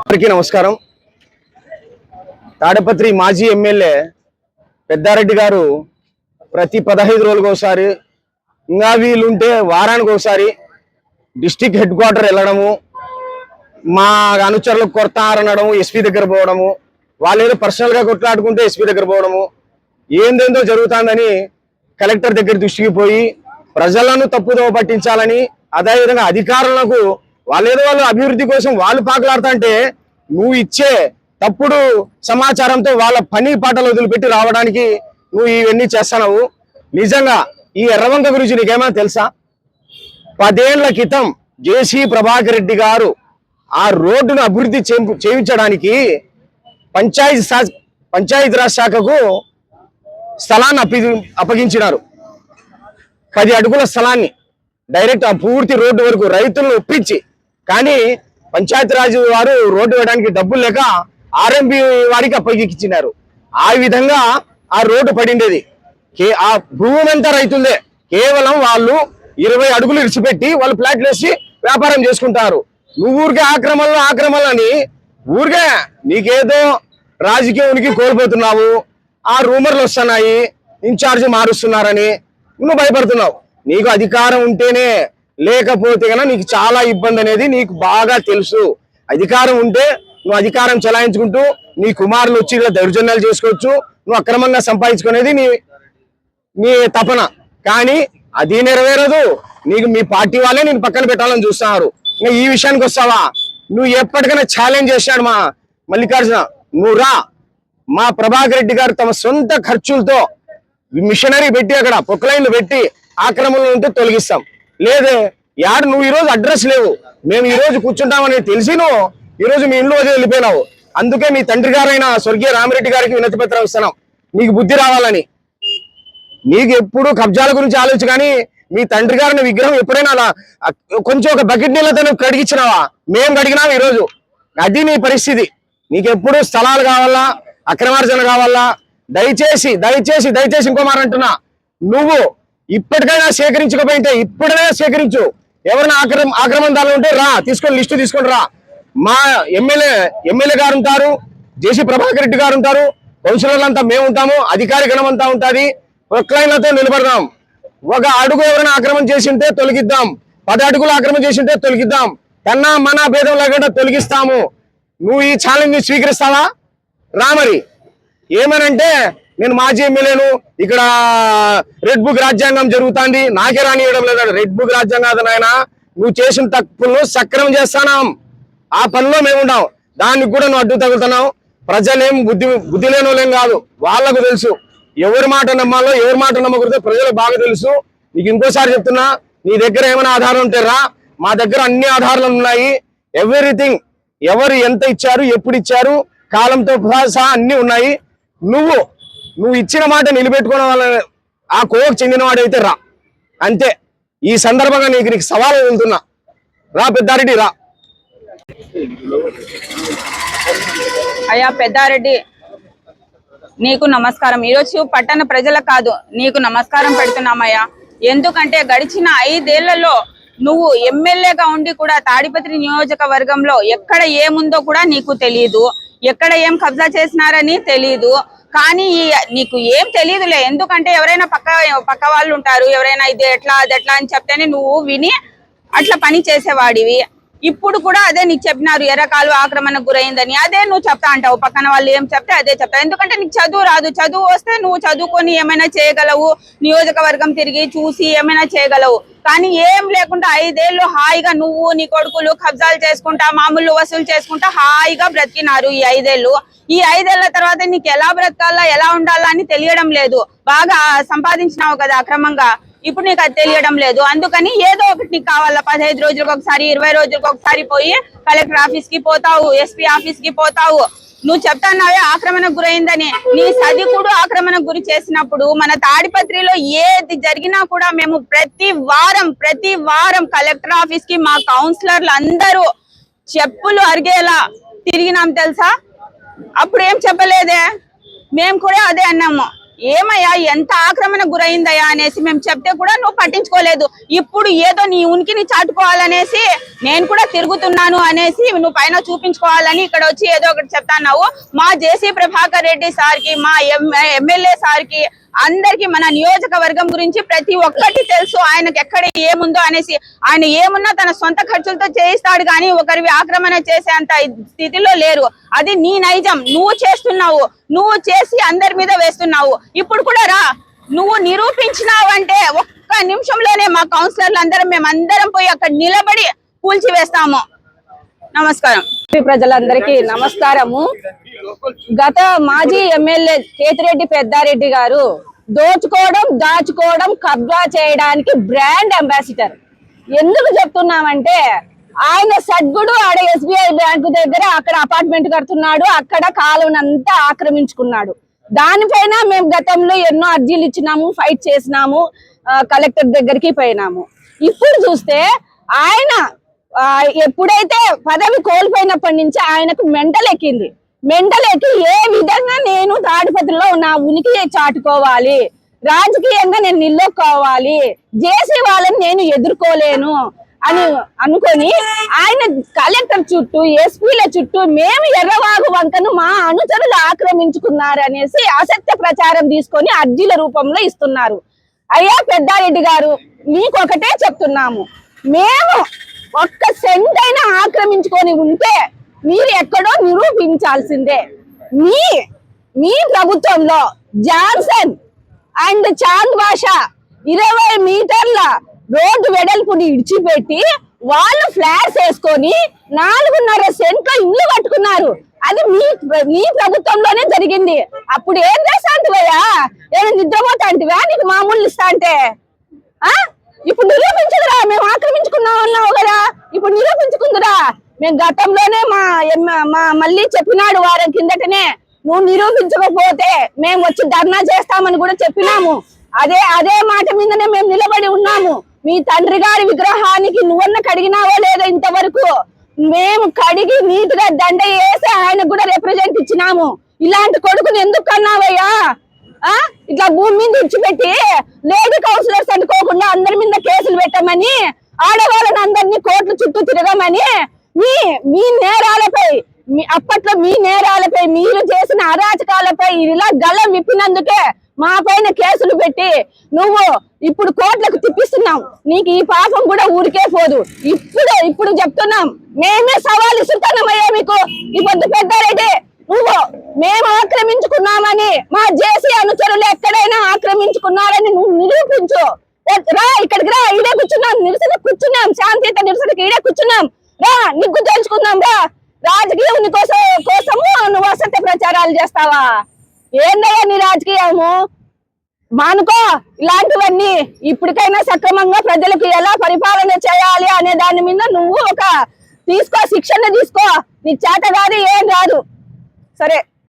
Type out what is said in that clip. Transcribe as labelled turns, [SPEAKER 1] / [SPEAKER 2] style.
[SPEAKER 1] అందరికీ నమస్కారం. తాడపత్రి మాజీ ఎమ్మెల్యే పెద్దారెడ్డి గారు ప్రతి పదహైదు రోజులకు ఒకసారి ఇంకా వీలుంటే వారానికి ఒకసారి డిస్టిక్ హెడ్ క్వార్టర్ వెళ్ళడము మా అనుచరులకు కొడతారనడం ఎస్పీ దగ్గర పోవడము వాళ్ళు ఏదో పర్సనల్గా కొట్లాడుకుంటే ఎస్పీ దగ్గర పోవడము ఏందేందో జరుగుతుందని కలెక్టర్ దగ్గర దృష్టికి పోయి ప్రజలను తప్పుదోవ పట్టించాలని అదేవిధంగా అధికారులకు వాళ్ళేదో వాళ్ళు అభివృద్ధి కోసం వాళ్ళు పాకులాడుతుంటే నువ్వు ఇచ్చే తప్పుడు సమాచారంతో వాళ్ళ పని పాటలు వదిలిపెట్టి రావడానికి నువ్వు ఇవన్నీ చేస్తున్నావు. నిజంగా ఈ ఎర్రవంక గురించి నీకేమైనా తెలుసా? పదేళ్ళ క్రితం జేసీ ప్రభాకర్ రెడ్డి గారు ఆ రోడ్డును అభివృద్ధి చేయించడానికి పంచాయతీ శా- పంచాయతీరాజ్ శాఖకు స్థలాన్ని అప్పగి అప్పగించినారు. పది అడుగుల స్థలాన్ని. డైరెక్ట్ ఆ పూర్తి రోడ్డు వరకు రైతులను ఒప్పించి కానీ పంచాయతీరాజ్ వారు రోడ్డు వేయడానికి డబ్బులు లేక ఆర్ఎంపి వారికి అప్పగించినారు ఆ విధంగా ఆ రోడ్డు పడిండేది. కే- ఆ భూమి అంతా రైతుందే కేవలం వాళ్ళు ఇరవై అడుగులు ఇడిచిపెట్టి వాళ్ళు ప్లాట్లు వేసి వ్యాపారం చేసుకుంటారు. నువ్వు ఊరికే ఆక్రమణలు ఆక్రమణలని అని ఊరికే నీకేదో రాజకీయ ఉనికి కోల్పోతున్నావు. ఆ రూమర్లు వస్తున్నాయి. ఇన్ఛార్జ్ మారుస్తున్నారని నువ్వు భయపడుతున్నావు. నీకు అధికారం ఉంటేనే లేకపోతే కనుక నీకు చాలా ఇబ్బంది అనేది నీకు బాగా తెలుసు. అధికారం ఉంటే నువ్వు అధికారం చలాయించుకుంటూ నీ కుమారులు వచ్చి ఇలా దౌర్జన్యాలు చేసుకోవచ్చు. నువ్వు అక్రమంగా సంపాదించుకునేది నీ నీ తపన. కానీ అది నెరవేరదు. నీకు మీ పార్టీ వాళ్ళే నేను పక్కన పెట్టాలని చూస్తున్నారు. ఇంకా ఈ విషయానికి వస్తావా? నువ్వు ఎప్పటికైనా ఛాలెంజ్ చేశాడు మా మల్లికార్జున. నువ్వు రా. మా ప్రభాకర్ రెడ్డి గారు తమ సొంత ఖర్చులతో మిషనరీ పెట్టి అక్కడ పొక్లైన్లు పెట్టి ఆక్రమణలు ఉంటే తొలగిస్తాం. లేదే యాడు నువ్వు ఈరోజు అడ్రస్ లేవు. మేము ఈరోజు కూర్చుంటామని తెలిసి నువ్వు ఈరోజు మీ ఇంట్లో వదిలి వెళ్ళిపోయినావు. అందుకే మీ తండ్రి గారైన స్వర్గీయ రామిరెడ్డి గారికి వినతి పత్రం ఇస్తున్నాం. నీకు బుద్ధి రావాలని. నీకు ఎప్పుడు కబ్జాల గురించి ఆలోచన కానీ మీ తండ్రి గారిని విగ్రహం ఎప్పుడైనా అలా కొంచెం ఒక బకెట్ నీళ్ళతో నువ్వు కడిగించినావా మేము కడిగినాం ఈరోజు. అది నీ పరిస్థితి. నీకెప్పుడు స్థలాలు కావాలా? అక్రమార్జన కావాలా? దయచేసి దయచేసి దయచేసి ఇంకో మాట అంటున్నా. నువ్వు ఇప్పటికైనా సేకరించకపోయింటే ఇప్పుడైనా సేకరించు. ఎవరైనా ఆక్రమ ఆక్రమణాలు ఉంటే రా తీసుకొని లిస్టు తీసుకొని రా. మా ఎమ్మెల్యే ఎమ్మెల్యే గారు ఉంటారు జేసీ ప్రభాకర్ రెడ్డి గారు ఉంటారు కౌన్సిలర్లు అంతా మేము ఉంటాము అధికారి గణం అంతా ఉంటుంది. ప్రొక్లైన్లతో నిలబడదాం. ఒక అడుగు ఎవరైనా ఆక్రమణ చేసింటే తొలగిద్దాం. పది అడుగులు ఆక్రమణ చేసి ఉంటే తొలగిద్దాం. కన్నా మన భేదం లేకుండా తొలగిస్తాము. నువ్వు ఈ ఛాలెంజ్ స్వీకరిస్తావా? రా మరి. ఏమనంటే నేను మాజీ ఎమ్మెల్యేను. ఇక్కడ రెడ్ బుక్ రాజ్యాంగం జరుగుతుంది. నాకే రానియడం లేదు రెడ్ బుక్ రాజ్యాంగం కాదు నాయన నువ్వు చేసిన తప్పులను సక్రమం చేస్తానాం. ఆ పనిలో మేము ఉన్నాం దానికి కూడా నువ్వు అడ్డు తగులుతున్నావు. ప్రజలేం బుద్ధి బుద్ధి లేనోళ్ళేం కాదు. వాళ్ళకు తెలుసు. ఎవరి మాట నమ్మాలో ఎవరి మాట నమ్మకూడదో ప్రజలకు బాగా తెలుసు. నీకు ఇంకోసారి చెప్తున్నా నీ దగ్గర ఏమైనా ఆధారం ఉంటే రా. మా దగ్గర అన్ని ఆధారాలు ఉన్నాయి. ఎవ్రీథింగ్ ఎవరు ఎంత ఇచ్చారు ఎప్పుడు ఇచ్చారు కాలంతో సహా అన్ని ఉన్నాయి. నువ్వు నువ్వు ఇచ్చిన మాట నిలబెట్టుకోవడం వల్ల ఆ కోవకు చెందినవాడు అయితే రా. అంతే. ఈ సందర్భంగా నీకు నీకు సవాలు వెళ్తున్నా రా పెద్దారెడ్డి రా.
[SPEAKER 2] అయ్యా పెద్దారెడ్డి నీకు నమస్కారం. ఈరోజు పట్టణ ప్రజలకు కాదు నీకు నమస్కారం పెడుతున్నామయ్యా. ఎందుకంటే గడిచిన ఐదేళ్ళలో నువ్వు ఎమ్మెల్యేగా ఉండి కూడా తాడిపత్రి నియోజకవర్గంలో ఎక్కడ ఏముందో కూడా నీకు తెలియదు ఎక్కడ ఏం కబ్జా చేసినారని తెలియదు కానీ నీకు ఏం తెలియదులే. ఎందుకంటే ఎవరైనా పక్క పక్క వాళ్ళు ఉంటారు. ఎవరైనా ఇది ఎట్లా అది ఎట్లా అని చెప్తేనే నువ్వు విని అట్లా పని చేసేవాడివి. ఇప్పుడు కూడా అదే నీకు చెప్పినారు ఎర్రకాలు ఆక్రమణకు గురైందని. అదే నువ్వు చెప్తా అంటావు. పక్కన వాళ్ళు ఏం చెప్తే అదే చెప్తావు ఎందుకంటే నీకు చదువు రాదు. చదువు వస్తే నువ్వు చదువుకొని ఏమైనా చేయగలవు. నియోజకవర్గం తిరిగి చూసి ఏమైనా చేయగలవు. కానీ ఏం లేకుండా ఐదేళ్ళు హాయిగా నువ్వు నీ కొడుకులు కబ్జాలు చేసుకుంటా మామూలు వసూలు చేసుకుంటా హాయిగా బ్రతికినారు ఈ ఐదేళ్ళు ఈ ఐదేళ్ళ తర్వాత నీకు ఎలా బ్రతకాలా ఎలా ఉండాలా అని తెలియడం లేదు. బాగా సంపాదించినావు కదా అక్రమంగా. ఇప్పుడు నీకు అది తెలియడం లేదు. అందుకని ఏదో ఒకటి నీకు కావాలా. పదహైదు రోజులకు ఒకసారి ఇరవై రోజులకు ఒకసారి పోయి కలెక్టర్ ఆఫీస్కి పోతావు ఎస్పీ ఆఫీస్కి పోతావు. నువ్వు చెప్తాన్నావే ఆక్రమణకు గురైందని. నీ సదికుడు ఆక్రమణకు గురి చేసినప్పుడు మన తాడిపత్రిలో ఏది జరిగినా కూడా మేము ప్రతి వారం ప్రతి వారం కలెక్టర్ ఆఫీస్కి మా కౌన్సిలర్లు అందరూ చెప్పులు అరిగేలా తిరిగినాం తెలుసా? అప్పుడు ఏం చెప్పలేదే? మేము కూడా అదే అన్నాము.
[SPEAKER 3] ఏమయ్యా ఎంత ఆక్రమణ గురైందయ్యా అనేసి మేము చెప్తే కూడా నువ్వు పట్టించుకోలేదు. ఇప్పుడు ఏదో నీ ఉనికిని చాటుకోవాలనేసి నేను కూడా తిరుగుతున్నాను అనేసి నువ్వు పైన చూపించుకోవాలని ఇక్కడ వచ్చి ఏదో ఒకటి చెప్తాన్నావు మా జేసీ ప్రభాకర్ రెడ్డి సార్కి మా ఎమ్మెల్యే సార్కి అందరికి మన నియోజకవర్గం గురించి ప్రతి ఒక్కటి తెలుసు. ఆయనకి ఎక్కడ ఏముందో అనేసి ఆయన ఏమున్నా తన సొంత ఖర్చులతో చేయిస్తాడు కానీ ఒకరివి ఆక్రమణ చేసేంత స్థితిలో లేరు. అది నీ నైజం. నువ్వు చేస్తున్నావు. నువ్వు చేసి అందరి మీద వేస్తున్నావు. ఇప్పుడు కూడా రా. నువ్వు నిరూపించినావంటే ఒక్క నిమిషంలోనే మా కౌన్సిలర్లు అందరం మేమందరం పోయి అక్కడ నిలబడి కూల్చి వేస్తాము నమస్కారం. ప్రజలందరికీ నమస్కారము. గత మాజీ ఎమ్మెల్యే కేతిరెడ్డి పెద్దారెడ్డి గారు దోచుకోవడం దాచుకోవడం కబ్జా చేయడానికి బ్రాండ్ అంబాసిడర్. ఎందుకు చెప్తున్నామంటే ఆయన సద్గుడు ఆడ ఎస్బీఐ బ్యాంకు దగ్గర అక్కడ అపార్ట్మెంట్ కడుతున్నాడు అక్కడ కాలువనంతా ఆక్రమించుకున్నాడు. దానిపైన మేము గతంలో ఎన్నో అర్జీలు ఇచ్చినాము ఫైట్ చేసినాము కలెక్టర్ దగ్గరికి పోయినాము. ఇప్పుడు చూస్తే ఆయన ఎప్పుడైతే పదవి కోల్పోయినప్పటి నుంచి ఆయనకు మెంటల్ ఎక్కింది మెంటల్ ఎక్కి ఏ విధంగా నేను తాడిపత్రిలో నా ఉనికి చాటుకోవాలి? రాజకీయంగా నేను నిల్లుకోవాలి? జేసీ వాళ్ళని నేను ఎదుర్కోలేను అని అనుకొని ఆయన కలెక్టర్ చుట్టూ ఎస్పీల చుట్టూ మేము ఎర్రవాగు వంకను మా అనుచరులు ఆక్రమించుకున్నారు అనేసి అసత్య ప్రచారం తీసుకొని అర్జీల రూపంలో ఇస్తున్నారు. అయ్యా పెద్దారెడ్డి గారు మీకు ఒకటే చెప్తున్నాము. మేము ఒక్క సెంట్ అయినా ఆక్రమించుకొని ఉంటే మీరు ఎక్కడో నిరూపించాల్సిందే. మీ మీ ప్రభుత్వంలో జాన్సన్ అండ్ చాంద్ భాష ఇరవై మీటర్ల రోడ్డు వెడల్పుని ఇడిచిపెట్టి వాళ్ళు ఫ్లాట్స్ వేసుకొని నాలుగున్నర సెంట్లో ఇల్లు కట్టుకున్నారు. అది మీ మీ ప్రభుత్వంలోనే జరిగింది. అప్పుడు ఏం చేస్తాంటివయ్యా ఏమైనా నిద్రపోతాంటివా? నీకు మామూలు ఇస్తా అంటే? ఆ? ఇప్పుడు నిరూపించదురా మేము ఆక్రమించుకున్నాం అన్నావు కదా. ఇప్పుడు నిరూపించుకుందిరా. మేము గతంలోనే మా ఎమ్మ- మా మళ్ళీ చెప్పినాడు వారం కిందటనే. నువ్వు నిరూపించకపోతే మేము వచ్చి ధర్నా చేస్తామని కూడా చెప్పినాము. అదే అదే మాట మీదనే మేము నిలబడి ఉన్నాము. మీ తండ్రి గారి విగ్రహానికి నువ్వన్న కడిగినావో లేదో ఇంతవరకు మేము కడిగి నీట్గా దండ వేసి ఆయనకు కూడా రిప్రజెంట్ ఇచ్చినాము. ఇలాంటి కొడుకుని ఎందుకు కన్నావయ్యా ఆ? ఇట్లా భూమి మీద ఇచ్చిపెట్టి లేడీ కౌన్సిలర్స్ అనుకోకుండా అందరి మీద కేసులు పెట్టమని ఆడవాళ్ళని అందరినీ కోర్టు చుట్టూ తిరగమని మీ మీ నేరాలపై మీ అప్పట్లో మీ నేరాలపై మీరు చేసిన అరాచకాలపై ఇలా గల్లం విప్పినందుకే మా పైన కేసులు పెట్టి నువ్వు ఇప్పుడు కోర్టులకు తిప్పిస్తున్నావు. నీకు ఈ పాపం కూడా ఊరికే పోదు. ఇప్పుడు ఇప్పుడు చెప్తున్నాం. మేమే సవాల్ ఇస్తున్నామయ్యా మీకు. ఈ పొద్దు పెద్దారెడ్డి మేము ఆక్రమించుకున్నామని మా జేసీ అనుచరులు ఎక్కడైనా ఆక్రమించుకున్నారని నువ్వు నిరూపించు. రా ఇక్కడికి రా ఈడే కూర్చున్నాం నిరసన కూర్చున్నాం శాంతియుత నిరసనకి ఈడే కూర్చున్నాం. రా నిగ్గు తెలుసుకుందాం రా. రాజకీయం కోసం కోసము నువ్వు అసత్య ప్రచారాలు చేస్తావా? ఏందయ్యా నీ రాజకీయము? మానుకో ఇలాంటివన్నీ ఇప్పటికైనా సక్రమంగా ప్రజలకు ఎలా పరిపాలన చేయాలి అనే దాని మీద నువ్వు ఒక తీసుకో శిక్షణ తీసుకో. నీ చేత కాదు ఏం రాదు. సరే.